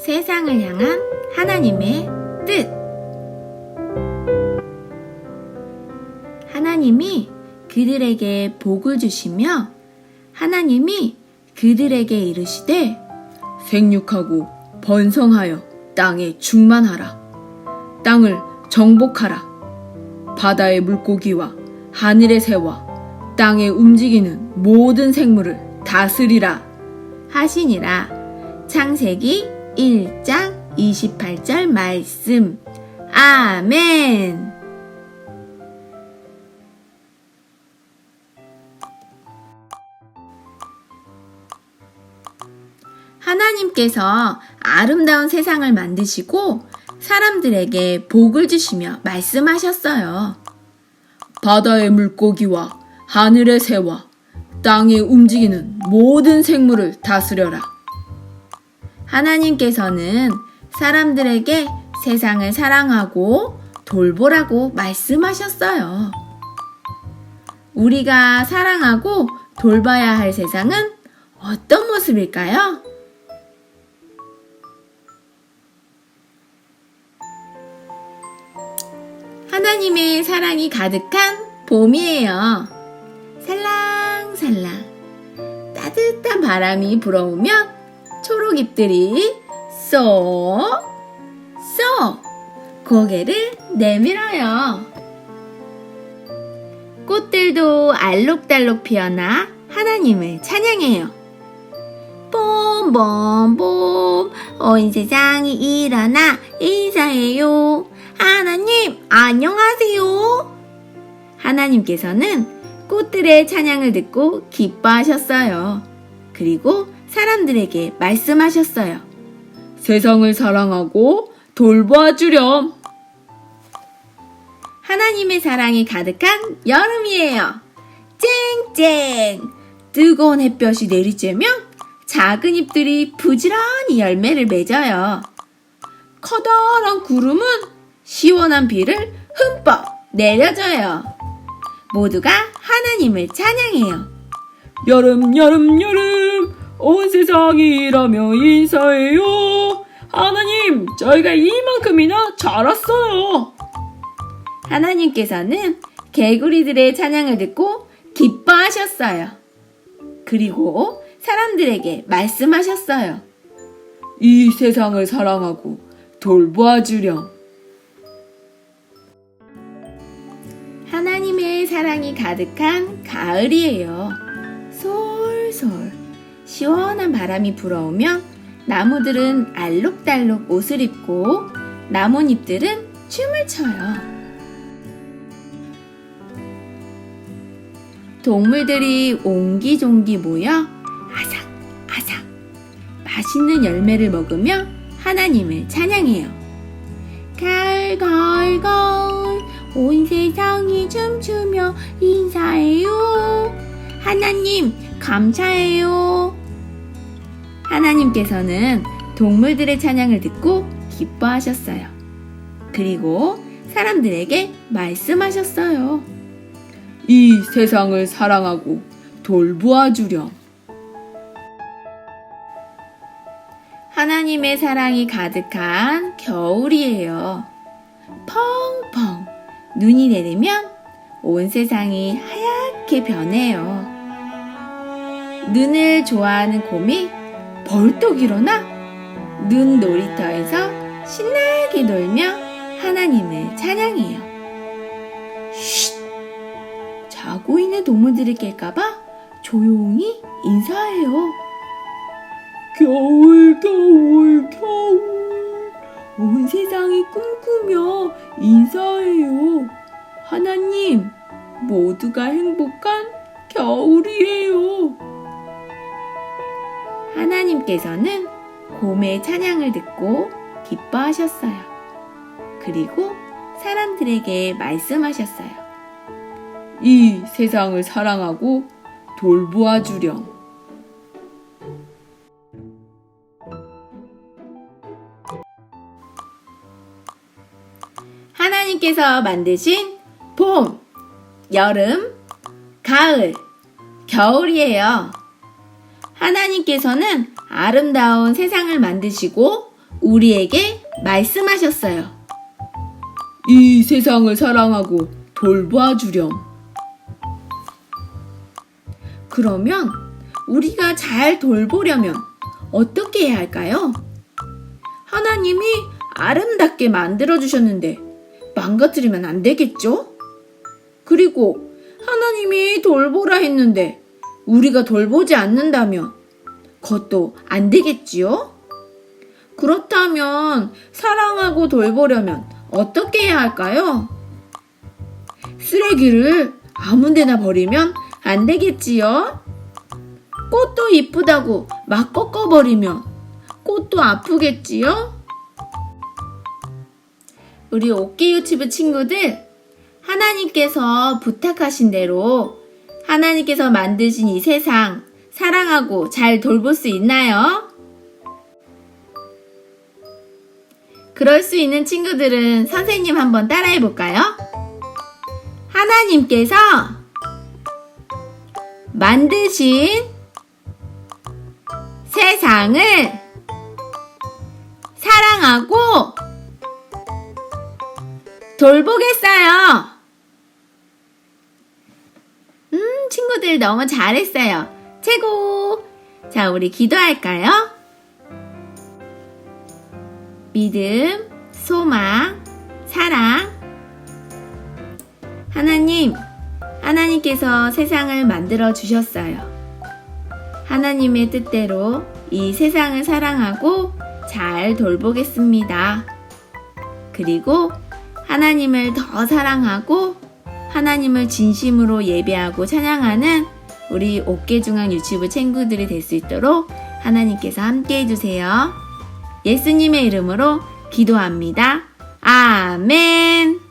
세상을 향한 하나님의 뜻. 하나님이 그들에게 복을 주시며 하나님이 그들에게 이르시되 생육하고 번성하여 땅에 충만하라. 땅을 정복하라. 바다의 물고기와 하늘의 새와 땅에 움직이는 모든 생물을 다스리라. 하시니라. 창세기 1장 28절 말씀. 아멘. 하나님께서 아름다운 세상을 만드시고 사람들에게 복을 주시며 말씀하셨어요. 바다의 물고기와 하늘의 새와 땅에 움직이는 모든 생물을 다스려라. 하나님께서는 사람들에게 세상을 사랑하고 돌보라고 말씀하셨어요. 우리가 사랑하고 돌봐야 할 세상은 어떤 모습일까요? 하나님의 사랑이 가득한 봄이에요. 살랑살랑 따뜻한 바람이 불어오면 초록잎들이 쏙, 쏙 고개를 내밀어요. 꽃들도 알록달록 피어나 하나님을 찬양해요. 봄봄봄 온 세상이 일어나 인사해요. 하나님 안녕하세요. 하나님께서는 꽃들의 찬양을 듣고 기뻐하셨어요. 그리고 사람들에게 말씀하셨어요. 세상을 사랑하고 돌봐주렴. 하나님의 사랑이 가득한 여름이에요. 쨍쨍! 뜨거운 햇볕이 내리쬐면 작은 잎들이 부지런히 열매를 맺어요. 커다란 구름은 시원한 비를 흠뻑 내려줘요. 모두가 하나님을 찬양해요. 여름 여름 여름 온 세상이 일하며 인사해요. 하나님 저희가 이만큼이나 자랐어요. 하나님께서는 개구리들의 찬양을 듣고 기뻐하셨어요. 그리고 사람들에게 말씀하셨어요. 이 세상을 사랑하고 돌봐주렴. 하나님의 사랑이 가득한 가을이에요. 솔솔 시원한 바람이 불어오면 나무들은 알록달록 옷을 입고 나뭇잎들은 춤을 춰요. 동물들이 옹기종기 모여 아삭 아삭 맛있는 열매를 먹으며 하나님을 찬양해요. 가을 가을 가을 온 세상이 춤추며 인사해요. 하나님 감사해요. 하나님께서는 동물들의 찬양을 듣고 기뻐하셨어요. 그리고 사람들에게 말씀하셨어요. 이 세상을 사랑하고 돌보아 주렴. 하나님의 사랑이 가득한 겨울이에요. 펑펑 눈이 내리면 온 세상이 하얗게 변해요. 눈을 좋아하는 곰이 벌떡 일어나 눈 놀이터에서 신나게 놀며 하나님을 찬양해요. 쉿! 자고 있는 동물들을 깰까봐 조용히 인사해요. 겨울 겨울 겨울 온 세상이 꿈꾸며 인사해요. 하나님, 모두가 행복한 겨울이에요. 하나님께서는 곰의 찬양을 듣고 기뻐하셨어요. 그리고 사람들에게 말씀하셨어요. 이 세상을 사랑하고 돌보아 주렴. 하나님께서 만드신 봄, 여름, 가을, 겨울이에요. 하나님께서는 아름다운 세상을 만드시고 우리에게 말씀하셨어요. 이 세상을 사랑하고 돌봐주렴. 그러면 우리가 잘 돌보려면 어떻게 해야 할까요? 하나님이 아름답게 만들어주셨는데 망가뜨리면 안 되겠죠? 그리고 하나님이 돌보라 했는데 우리가 돌보지 않는다면 그것도 안 되겠지요? 그렇다면 사랑하고 돌보려면 어떻게 해야 할까요? 쓰레기를 아무 데나 버리면 안 되겠지요? 꽃도 이쁘다고 막 꺾어버리면 꽃도 아프겠지요? 우리 오케이 유튜브 친구들, 하나님께서 부탁하신 대로 하나님께서 만드신 이 세상 사랑하고 잘 돌볼 수 있나요? 그럴 수 있는 친구들은 선생님 한번 따라해 볼까요? 하나님께서 만드신 세상을 사랑하고 돌보겠어요. 음, 친구들 너무 잘했어요. 최고! 자, 우리 기도할까요? 믿음, 소망, 사랑. 하나님, 하나님께서 세상을 만들어 주셨어요. 하나님의 뜻대로 이 세상을 사랑하고 잘 돌보겠습니다. 그리고 하나님을 더 사랑하고 하나님을 진심으로 예배하고 찬양하는 우리 옥계중앙 유치부 친구들이 될 수 있도록 하나님께서 함께 해주세요. 예수님의 이름으로 기도합니다. 아멘.